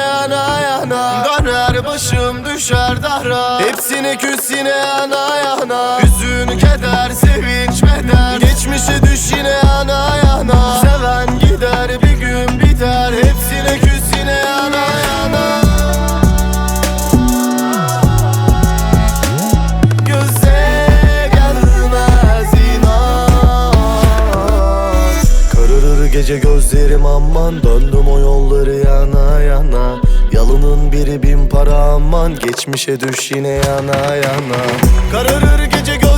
yana yana. Döner başım düşer dara Hepsine küs yine yana yana. Hüzün keder sevinç beder. Geçmişe düş Yalının biri bin para aman Geçmişe düş yine yana yana. Kararır gece gözlerim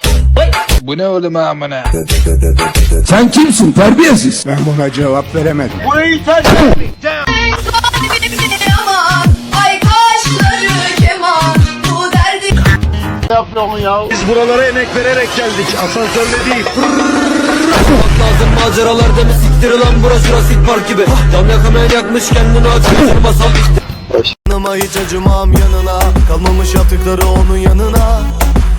Bu ne oğlum amına? Sen kimsin terbiyesiz? Ben buna cevap veremedim. Aman ay kaşları keman bu derdi Biz buralara emek vererek geldik. Asansörle değil. lazım maceralarda mı siktir lan bura Jurassic Park gibi Cam yakamayan yakmış kendini açmış masal bitti Yanıma hiç acımam yanına Kalmamış yaptıkları onun yanına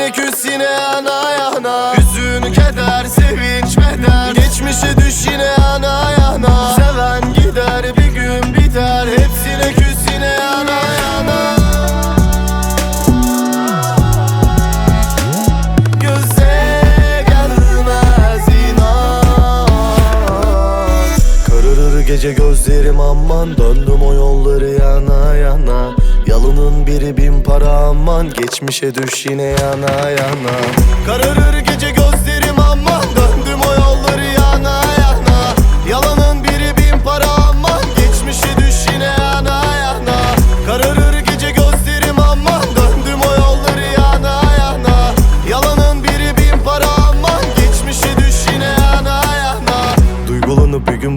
Hepsine küs yine yana yana. Hüzün keder sevinç beder. Geçmişe düş yine yana yana. Seven gider bir gün biter. Hepsine küs yine yana yana. Göze gelmez inan. Kararır gece gözlerim aman Döndüm o yolları yana yana Yalının biri bin para aman Geçmişe düş yine yana yana. Kararır gece gözlerim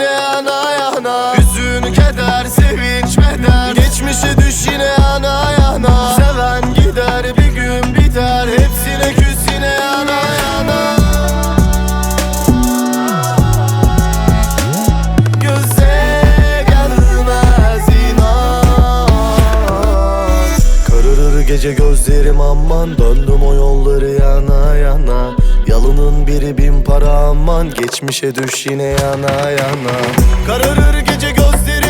yine yana yana. Hüzün, keder, sevinç, meder Geçmişe düş yine yana yana. Seven gider bir gün biter. Hepsine küs yine yana yana. Göze gelmez inan. Kararır gece gözlerim aman. Döndüm o yolları. geçmişe düş yine yana yana. Kararır gece gözleri.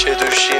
işe düşeyim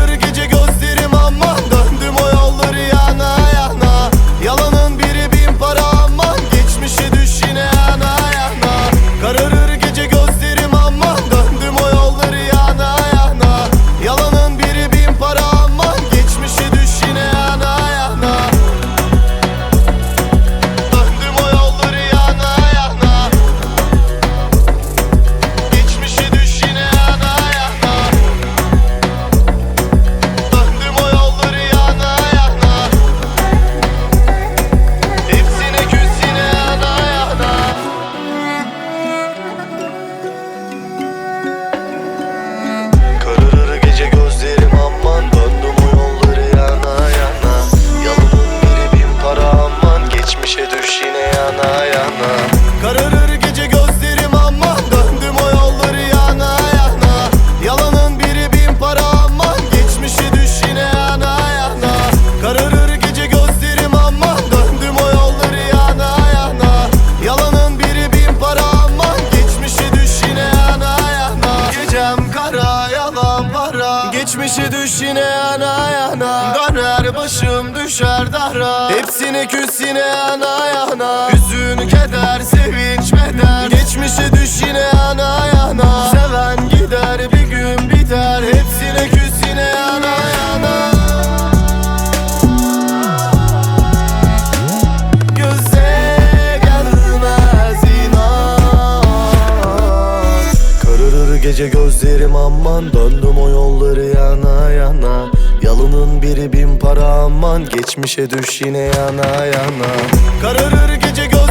Geçmişe düş yine yana yana. Kararır gözlerim aman Döndüm o yolları yana yana. Yalının biri bin para aman Geçmişe düş yine yana yana. Kararır gece gözlerim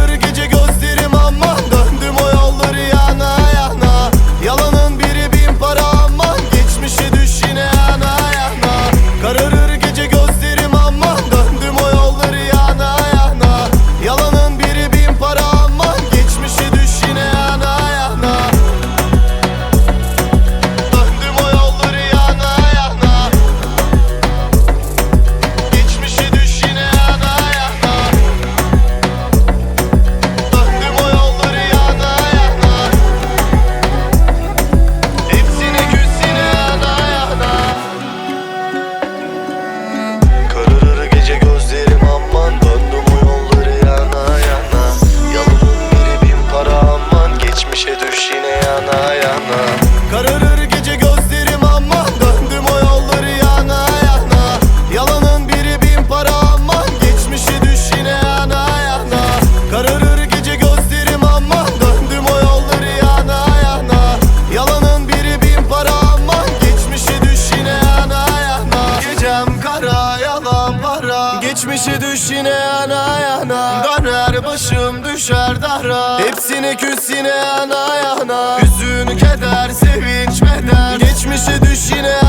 başım düşer dara Hepsine küs yine yana. Yana Hüzün keder sevinç beder Geçmişe düş yine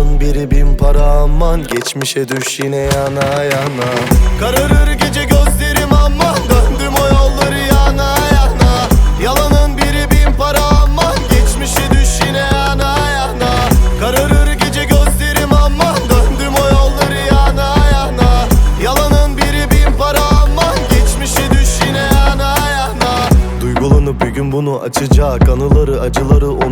Yalının biri bin para aman Geçmişe düş yine yana yana. Kararır gece gözlerim aman Döndüm o yolları yana yana. Yalanın biri bin para aman Geçmişe düş yine yana yana. Kararır gece gözlerim aman Döndüm o yolları yana yana. Yalanın biri bin para aman Geçmişe düş yine yana yana. Duygulanıp bir gün bunu açacak Anıları acıları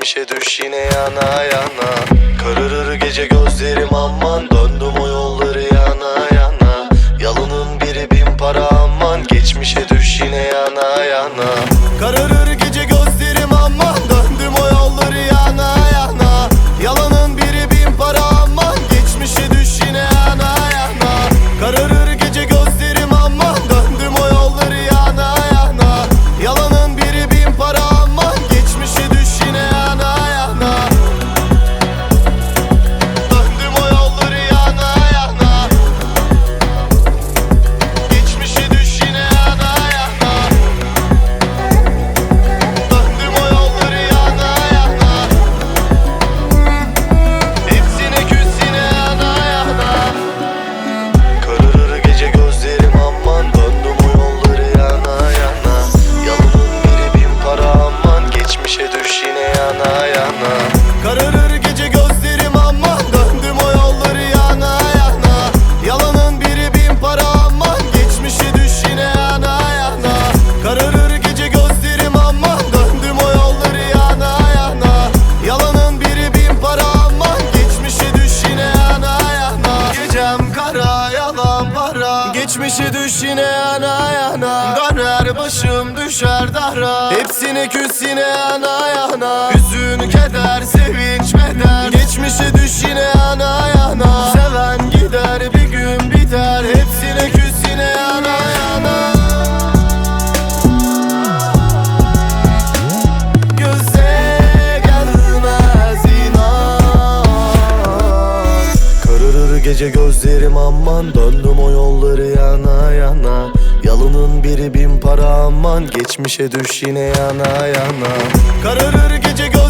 Geçmişe düş yine yana yana. Kararır gece gözlerim Geçmişe düş yine yana yana. Döner başım düşer dara Hepsine küs yine yana yana. Hüzün keder sevinç beder. Geçmişe düş yine yana yana. Seven gider bir gün biter. Hepsine küs yine yana yana. Gece gözlerim aman Döndüm o yolları Yalının biri bin para aman Geçmişe düş yine yana yana. Kararır gece gözlerim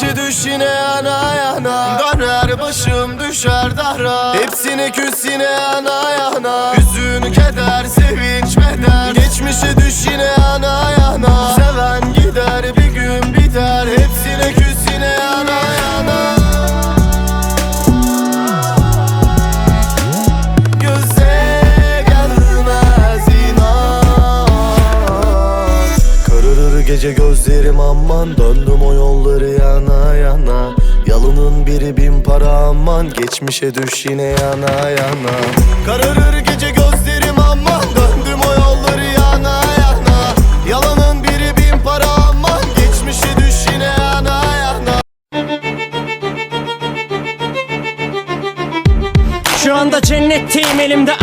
Geçmişe düş yine yana. Yana Döner başım düşer dara. Hepsine küs yine yana. Yana keder sevinç beder Geçmişe düş yine yana. Seven gider bir gün biter. Hepsine küs yine yana. Yana gece gözlerim aman Döndüm o yolları Yalının biri bin para aman Geçmişe düş yine yana yana. Kararır gece gözlerim aman Döndüm o yolları yana yana. Yalanın biri bin para aman Geçmişe düş yine yana yana. Şu anda cennetteyim elimde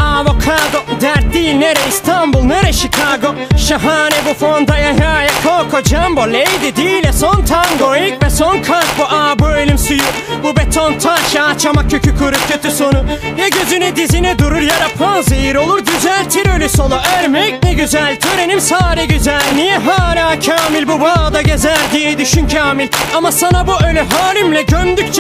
avokado Dert değil nere? İstanbul nere? Chicago. Şahane bu fonda ya ya ya Coco Jumbo Lady değil son tango. İlk ve son kalp bu. Aa bu ölüm suyu. Bu beton taş ağaç ama kökü kuru kötü sonu. Ya gözüne dizine durur ya da panzehir olur Düzeltir ölü solu. Ölmek ne güzel Törenim sare güzel. Niye hala kamil bu bağda gezer diye düşün kamil. Ama sana bu ölü halimle gömdükçe